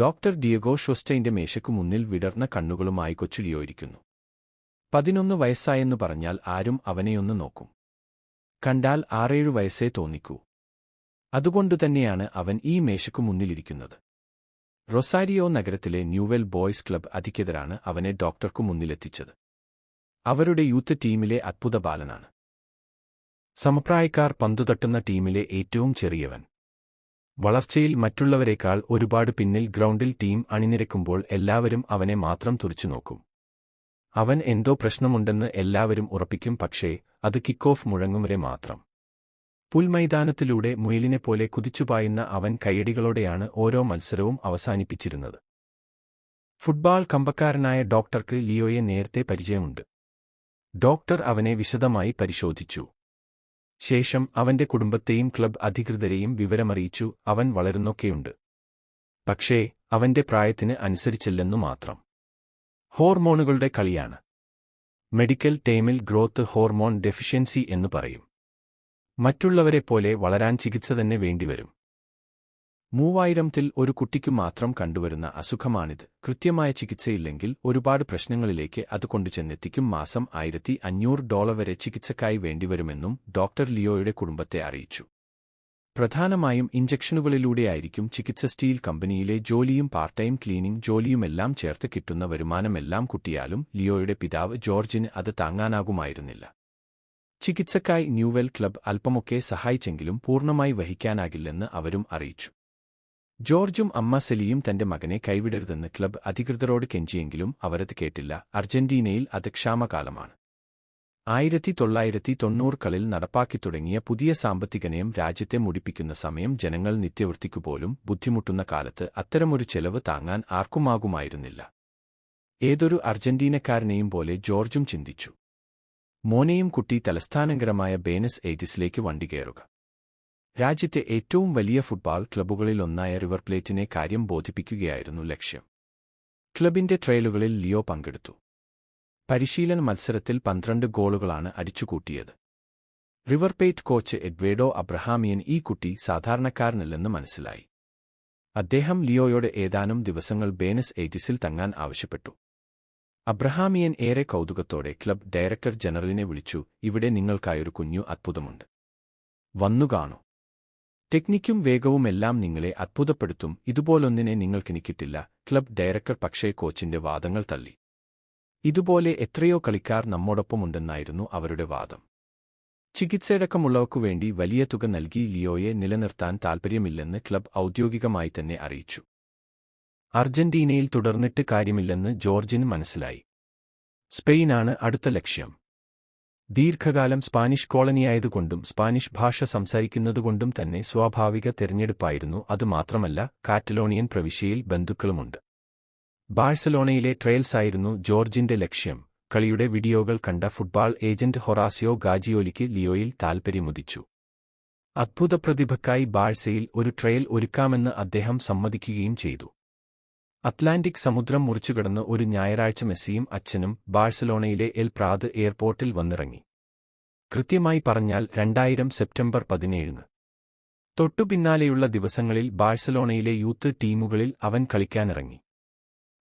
Doctor Diego ഷൊസ്റ്റൈന്റെ മേശയ്ക്കു മുന്നിൽ വിടർന്ന കണ്ണുകളുമായി കൊച്ചുലിയോയിരിക്കുന്നു. പതിനൊന്ന് വയസ്സായെന്നു പറഞ്ഞാൽ ആരും അവനെയൊന്ന് നോക്കും. കണ്ടാൽ ആറേഴു വയസ്സേ തോന്നിക്കൂ. അതുകൊണ്ടുതന്നെയാണ് അവൻ ഈ മേശയ്ക്കു മുന്നിലിരിക്കുന്നത്. റൊസാരിയോ നഗരത്തിലെ ന്യൂവെൽ ബോയ്സ് ക്ലബ് അധികൃതരാണ് അവനെ ഡോക്ടർക്കു മുന്നിലെത്തിച്ചത്. അവരുടെ യൂത്ത് ടീമിലെ അത്ഭുത ബാലനാണ് സമപ്രായക്കാർ പന്തുതട്ടുന്ന ടീമിലെ ഏറ്റവും ചെറിയവൻ. വളർച്ചയിൽ മറ്റുള്ളവരെക്കാൾ ഒരുപാട് പിന്നിൽ ഗ്രൗണ്ടിൽ ടീം അണിനിരക്കുമ്പോൾ എല്ലാവരും അവനെ മാത്രം തുറിച്ചുനോക്കും അവൻ എന്തോ പ്രശ്നമുണ്ടെന്ന് എല്ലാവരും ഉറപ്പിക്കും പക്ഷേ അത് കിക്ക് ഓഫ് മുഴങ്ങും വരെ മാത്രം. പുൽമൈതാനത്തിലൂടെ മുയലിനെപ്പോലെ കുതിച്ചുപായുന്ന അവൻ കയ്യടികളോടെയാണ് ഓരോ മത്സരവും അവസാനിപ്പിച്ചിരുന്നത്. ഫുട്ബോൾ കമ്പക്കാരനായ ഡോക്ടർക്ക് ലിയോയെ നേരത്തെ പരിചയമുണ്ട്. ഡോക്ടർ അവനെ വിശദമായി പരിശോധിച്ചു. ശേഷം അവന്റെ കുടുംബത്തെയും ക്ലബ് അധികൃതരെയും വിവരമറിയിച്ചു അവൻ വളരുന്നൊക്കെയുണ്ട്. പക്ഷേ അവന്റെ പ്രായത്തിന് അനുസരിച്ചില്ലെന്നു മാത്രം. ഹോർമോണുകളുടെ കളിയാണ്. മെഡിക്കൽ ടൈമിൽ ഗ്രോത്ത് ഹോർമോൺ ഡെഫിഷ്യൻസി എന്ന് പറയും. മറ്റുള്ളവരെപ്പോലെ വളരാൻ ചികിത്സ തന്നെ വേണ്ടിവരും. മൂവായിരത്തിൽ ഒരു കുട്ടിക്കു മാത്രം കണ്ടുവരുന്ന അസുഖമാണിത്. കൃത്യമായ ചികിത്സയില്ലെങ്കിൽ ഒരുപാട് പ്രശ്നങ്ങളിലേക്ക് അത് കൊണ്ടുചെന്നെത്തിക്കും മാസം ആയിരത്തി അഞ്ഞൂറ് ഡോളർ വരെ ചികിത്സക്കായി വേണ്ടിവരുമെന്നും ഡോക്ടർ ലിയോയുടെ കുടുംബത്തെ അറിയിച്ചു. പ്രധാനമായും ഇഞ്ചക്ഷനുകളിലൂടെയായിരിക്കും ചികിത്സ സ്റ്റീൽ കമ്പനിയിലെ ജോലിയും പാർട്ട് ടൈം ക്ലീനിംഗ് ജോലിയുമെല്ലാം ചേർത്ത് കിട്ടുന്ന വരുമാനമെല്ലാം കുട്ടിയാലും ലിയോയുടെ പിതാവ് ജോർജിന് അത് താങ്ങാനാകുമായിരുന്നില്ല. ചികിത്സക്കായി ന്യൂവെൽ ക്ലബ് അല്പമൊക്കെ സഹായിച്ചെങ്കിലും പൂർണമായി വഹിക്കാനാകില്ലെന്ന് അവരും അറിയിച്ചു. ജോർജും അമ്മ സെലിയും തന്റെ മകനെ കൈവിടരുതെന്ന് ക്ലബ് അധികൃതരോട് കെഞ്ചിയെങ്കിലും അവരത് കേട്ടില്ല. അർജന്റീനയിൽ അത് ക്ഷാമകാലമാണ്. ആയിരത്തി തൊള്ളായിരത്തി തൊണ്ണൂറുകളിൽ നടപ്പാക്കി തുടങ്ങിയ പുതിയ സാമ്പത്തിക നയം രാജ്യത്തെ മുടിപ്പിക്കുന്ന സമയം ജനങ്ങൾ നിത്യവൃത്തിക്കുപോലും ബുദ്ധിമുട്ടുന്ന കാലത്ത് അത്തരമൊരു ചെലവ് താങ്ങാൻ ആർക്കുമാകുമായിരുന്നില്ല. ഏതൊരു അർജന്റീനക്കാരനെയും പോലെ ജോർജും ചിന്തിച്ചു. മോനെയും കുട്ടി തലസ്ഥാനങ്കരമായ ബേനസ് എയ്റ്റിസിലേക്ക് വണ്ടി കയറുക. രാജ്യത്തെ ഏറ്റവും വലിയ ഫുട്ബോൾ ക്ലബ്ബുകളിലൊന്നായ റിവർ പ്ലേറ്റിനെ കാര്യം ബോധിപ്പിക്കുകയായിരുന്നു ലക്ഷ്യം. ക്ലബിന്റെ ട്രയലുകളിൽ ലിയോ പങ്കെടുത്തു. പരിശീലന മത്സരത്തിൽ പന്ത്രണ്ട് ഗോളുകളാണ് അടിച്ചുകൂട്ടിയത്. റിവർ പ്ലേറ്റ് കോച്ച് എഡ്വേഡോ അബ്രഹാമിയൻ ഈ കുട്ടി സാധാരണക്കാരനല്ലെന്ന് മനസ്സിലായി. അദ്ദേഹം ലിയോയോട് ഏതാനും ദിവസങ്ങൾ ബേനസ് ഏജിസിൽ തങ്ങാൻ ആവശ്യപ്പെട്ടു. അബ്രഹാമിയൻ ഏറെ കൗതുകത്തോടെ ക്ലബ് ഡയറക്ടർ ജനറലിനെ വിളിച്ചു ഇവിടെ നിങ്ങൾക്കായൊരു കുഞ്ഞു അത്ഭുതമുണ്ട്. വന്നുകാണു. ടെക്നിക്കും വേഗവുമെല്ലാം നിങ്ങളെ അത്ഭുതപ്പെടുത്തും. ഇതുപോലൊന്നിനെ നിങ്ങൾക്കിനി കിട്ടില്ല ക്ലബ് ഡയറക്ടർ പക്ഷേ കോച്ചിന്റെ വാദങ്ങൾ തള്ളി. ഇതുപോലെ എത്രയോ കളിക്കാർ നമ്മോടൊപ്പമുണ്ടെന്നായിരുന്നു അവരുടെ വാദം. ചികിത്സയടക്കമുള്ളവർക്കു വേണ്ടി വലിയ തുക നൽകി ലിയോയെ നിലനിർത്താൻ താൽപ്പര്യമില്ലെന്ന് ക്ലബ് ഔദ്യോഗികമായി തന്നെ അറിയിച്ചു. അർജന്റീനയിൽ തുടർന്നിട്ട് കാര്യമില്ലെന്ന് ജോർജിന് മനസ്സിലായി. സ്പെയിനാണ് അടുത്ത ലക്ഷ്യം. ദീർഘകാലം സ്പാനിഷ് കോളനിയായതുകൊണ്ടും സ്പാനിഷ് ഭാഷ സംസാരിക്കുന്നതുകൊണ്ടും തന്നെ സ്വാഭാവിക തിരഞ്ഞെടുപ്പായിരുന്നു. അതുമാത്രമല്ല കാറ്റലോണിയൻ പ്രവിശ്യയിൽ ബന്ധുക്കളുമുണ്ട്. ബാഴ്സലോണയിലെ ട്രയൽസായിരുന്നു ജോർജിന്റെ ലക്ഷ്യം. കളിയുടെ വീഡിയോകൾ കണ്ട ഫുട്ബോൾ ഏജന്റ് ഹൊറാസിയോ ഗാജിയോലിക്ക് ലിയോയിൽ താൽപ്പര്യമുദിച്ചു അദ്ഭുത പ്രതിഭക്കായി ബാഴ്സയിൽ ഒരു ട്രയൽ ഒരുക്കാമെന്ന് അദ്ദേഹം സമ്മതിക്കുകയും ചെയ്തു. അറ്റ്ലാന്റിക് സമുദ്രം മുറിച്ചുകടന്ന് ഒരു ഞായറാഴ്ച മെസ്സിയും അച്ഛനും ബാഴ്സലോണയിലെ എൽ പ്രാദ് എയർപോർട്ടിൽ വന്നിറങ്ങി. കൃത്യമായി പറഞ്ഞാൽ രണ്ടായിരം സെപ്റ്റംബർ പതിനേഴിന്. തൊട്ടുപിന്നാലെയുള്ള ദിവസങ്ങളിൽ ബാഴ്സലോണയിലെ യൂത്ത് ടീമുകളിൽ അവൻ കളിക്കാനിറങ്ങി.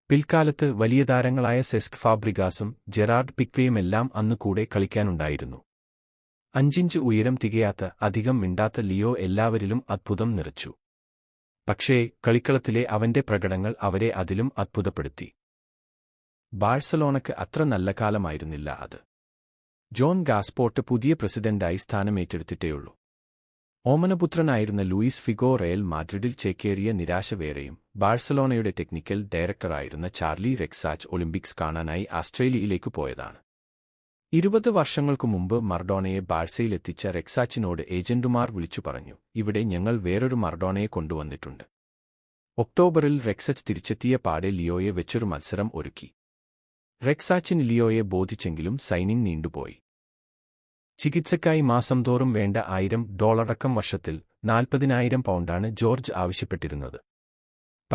പിൽക്കാലത്ത് വലിയ താരങ്ങളായ സെസ്ക് ഫാബ്രിഗാസും ജെറാർഡ് പിക്വയുമെല്ലാം അന്ന് കൂടെ കളിക്കാനുണ്ടായിരുന്നു. അഞ്ചിഞ്ച് ഉയരം തികയാത്ത അധികം മിണ്ടാത്ത ലിയോ എല്ലാവരിലും അത്ഭുതം നിറച്ചു. പക്ഷേ കളിക്കളത്തിലെ അവന്റെ പ്രകടനങ്ങൾ അവരെ അതിലും അത്ഭുതപ്പെടുത്തി. ബാഴ്സലോണയ്ക്ക് അത്ര നല്ല കാലമായിരുന്നില്ല അത്. ജോൺ ഗാസ്പോർട്ട് പുതിയ പ്രസിഡന്റായി സ്ഥാനമേറ്റെടുത്തിട്ടേയുള്ളൂ. ഓമനപുത്രനായിരുന്ന ലൂയിസ് ഫിഗോ റയൽ മാഡ്രിഡിൽ ചേക്കേറിയ നിരാശ വേറെയും ബാഴ്സലോണയുടെ ടെക്നിക്കൽ ഡയറക്ടറായിരുന്ന ചാർലി റെക്സാച്ച് ഒളിമ്പിക്സ് കാണാനായി ആസ്ട്രേലിയയിലേക്ക് പോയതാണ്. ഇരുപത് വർഷങ്ങൾക്കു മുമ്പ് മർഡോണയെ ബാഴ്സയിലെത്തിച്ച റെക്സാച്ചിനോട് ഏജന്റുമാർ വിളിച്ചു പറഞ്ഞു ഇവിടെ ഞങ്ങൾ വേറൊരു മർഡോണയെ കൊണ്ടുവന്നിട്ടുണ്ട്. ഒക്ടോബറിൽ റെക്സച്ച് തിരിച്ചെത്തിയ പാടെ ലിയോയെ വെച്ചൊരു മത്സരം ഒരുക്കി. റെക്സാച്ചിൻ ലിയോയെ ബോധിച്ചെങ്കിലും സൈനിങ് നീണ്ടുപോയി. ചികിത്സയ്ക്കായി മാസം തോറും വേണ്ട ആയിരം ഡോളറടക്കം വർഷത്തിൽ നാൽപ്പതിനായിരം പൗണ്ടാണ് ജോർജ് ആവശ്യപ്പെട്ടിരുന്നത്.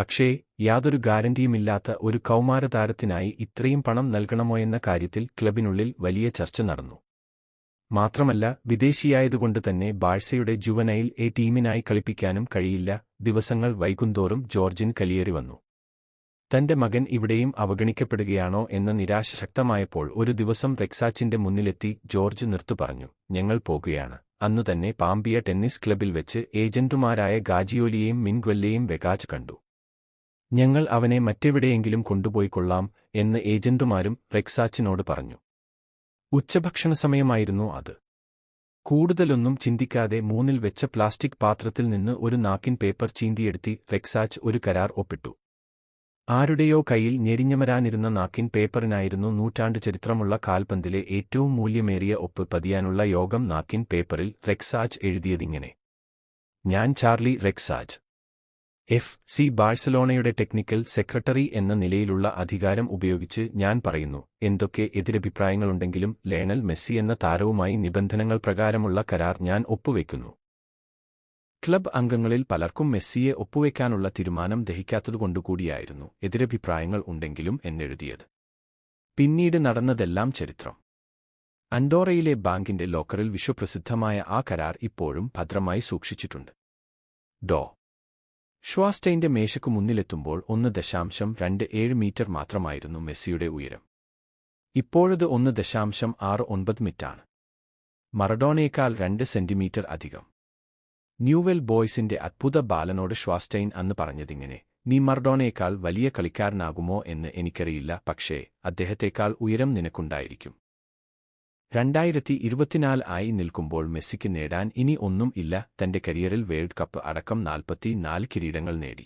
പക്ഷേ യാതൊരു ഗ്യാരണ്ടിയുമില്ലാത്ത ഒരു കൗമാരതാരത്തിനായി ഇത്രയും പണം നൽകണമോയെന്ന കാര്യത്തിൽ ക്ലബിനുള്ളിൽ വലിയ ചർച്ച നടന്നു. മാത്രമല്ല വിദേശിയായതുകൊണ്ട് തന്നെ ബാഴ്സയുടെ ജുവനയിൽ എ ടീമിനായി കളിപ്പിക്കാനും കഴിയില്ല. ദിവസങ്ങൾ വൈകുന്തോറും ജോർജിൻ കലിയേറി വന്നു. തന്റെ മകൻ ഇവിടെയും അവഗണിക്കപ്പെടുകയാണോ എന്ന നിരാശ ശക്തമായപ്പോൾ ഒരു ദിവസം റെക്സാച്ചിന്റെ മുന്നിലെത്തി ജോർജ് നിർത്തു പറഞ്ഞു ഞങ്ങൾ പോകുകയാണ്. അന്നുതന്നെ പാമ്പിയ ടെന്നീസ് ക്ലബിൽ വെച്ച് ഏജന്റുമാരായ ഗാജിയോലിയെയും മിൻഗ്വല്ലെയും വെഗാജ് കണ്ടു. ഞങ്ങൾ അവനെ മറ്റെവിടെയെങ്കിലും കൊണ്ടുപോയി കൊള്ളാം എന്ന് ഏജന്റുമാരും റെക്സാച്ചിനോട് പറഞ്ഞു. ഉച്ചഭക്ഷണ സമയമായിരുന്നു അത്. കൂടുതലൊന്നും ചിന്തിക്കാതെ മൂന്നിൽ വെച്ച പ്ലാസ്റ്റിക് പാത്രത്തിൽ നിന്ന് ഒരു നാക്കിൻ പേപ്പർ ചീന്തിയെടുത്തി റെക്സാച്ച് ഒരു കരാർ ഒപ്പിട്ടു. ആരുടെയോ കയ്യിൽ ഞെരിഞ്ഞമരാനിരുന്ന നാക്കിൻ പേപ്പറിനായിരുന്നു നൂറ്റാണ്ട് ചരിത്രമുള്ള കാൽപന്തിലെ ഏറ്റവും മൂല്യമേറിയ ഒപ്പ് പതിയാനുള്ള യോഗം നാക്കിൻ പേപ്പറിൽ റെക്സാച്ച് എഴുതിയതിങ്ങനെ. ഞാൻ ചാർലി റെക്സാജ് എഫ് സി ബാഴ്സലോണയുടെ ടെക്നിക്കൽ സെക്രട്ടറി എന്ന നിലയിലുള്ള അധികാരം ഉപയോഗിച്ച് ഞാൻ പറയുന്നു എന്തൊക്കെ എതിരഭിപ്രായങ്ങളുണ്ടെങ്കിലും ലേണൽ മെസ്സി എന്ന താരവുമായി നിബന്ധനകൾ പ്രകാരമുള്ള കരാർ ഞാൻ ഒപ്പുവെക്കുന്നു. ക്ലബ് അംഗങ്ങളിൽ പലർക്കും മെസ്സിയെ ഒപ്പുവെക്കാനുള്ള തീരുമാനം ദഹിക്കാത്തതുകൊണ്ടുകൂടിയായിരുന്നു എതിരഭിപ്രായങ്ങൾ ഉണ്ടെങ്കിലും എന്നെഴുതിയത്. പിന്നീട് നടന്നതെല്ലാം ചരിത്രം. അൻഡോറയിലെ ബാങ്കിന്റെ ലോക്കറിൽ വിശ്വപ്രസിദ്ധമായ ആ കരാർ ഇപ്പോഴും ഭദ്രമായി സൂക്ഷിച്ചിട്ടുണ്ട്. ഡോ. ഷ്വാസ്റ്റൈന്റെ മേശയ്ക്കു മുന്നിലെത്തുമ്പോൾ ഒന്ന് ദശാംശം രണ്ട് ഏഴ് മീറ്റർ മാത്രമായിരുന്നു മെസ്സിയുടെ ഉയരം. ഇപ്പോഴത് ഒന്ന് ദശാംശം ആറ് ഒൻപത് മിറ്റാണ്. മറഡോണയേക്കാൾ രണ്ട് സെന്റിമീറ്റർ അധികം. ന്യൂവെൽ ബോയ്സിന്റെ അത്ഭുത ബാലനോട് ഷ്വാസ്റ്റൈൻ അന്ന് പറഞ്ഞതിങ്ങനെ നീ മർഡോണയേക്കാൾ വലിയ കളിക്കാരനാകുമോ എന്ന് എനിക്കറിയില്ല പക്ഷേ അദ്ദേഹത്തേക്കാൾ ഉയരം നിനക്കുണ്ടായിരിക്കും. രണ്ടായിരത്തി ഇരുപത്തിനാല് ആയി നിൽക്കുമ്പോൾ മെസ്സിക്ക് നേടാൻ ഇനി ഒന്നും ഇല്ല. തന്റെ കരിയറിൽ വേൾഡ് കപ്പ് അടക്കം നാൽപ്പത്തി നാല് കിരീടങ്ങൾ നേടി.